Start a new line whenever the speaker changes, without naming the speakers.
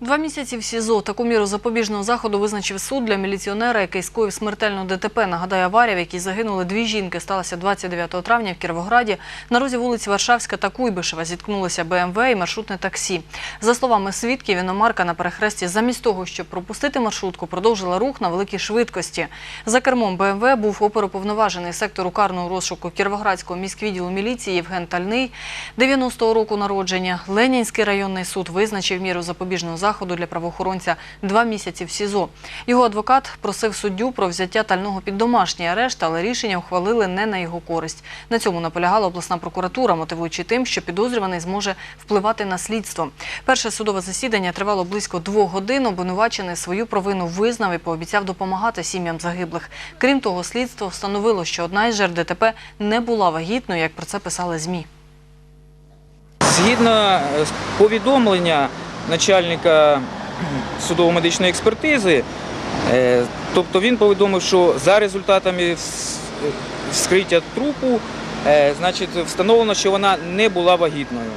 Два місяці в СІЗО. Таку міру запобіжного заходу визначив суд для міліціонера, який скоїв смертельну ДТП. Нагадаю, аварія, в якій загинули дві жінки, сталася 29 травня в Кіровограді. На розі вулиці Варшавська та Куйбишева зіткнулися БМВ і маршрутне таксі. За словами свідків, іномарка на перехресті замість того, щоб пропустити маршрутку, продовжила рух на великій швидкості. За кермом БМВ був оперуповноважений сектору карного розшуку Кіровоградського міськвідділу міліції Євген Тальний, 90-го року народження. Ленінський районний суд визначив міру запобіжного заходу для правоохоронця два місяці в СІЗО. Його адвокат просив суддю про взяття тального під домашній арешт, але рішення ухвалили не на його користь. На цьому наполягала обласна прокуратура, мотивуючи тим, що підозрюваний зможе впливати на слідство. Перше судове засідання тривало близько двох годин. Обвинувачений свою провину визнав і пообіцяв допомагати сім'ям загиблих. Крім того, слідство встановило, що одна із жертв ДТП не була вагітною, як про це писали ЗМІ.
Згідно е, повідомлення начальника судово-медичної експертизи, е, тобто він повідомив, що за результатами вс- вскриття трупу, е, значить, встановлено, що вона не була вагітною.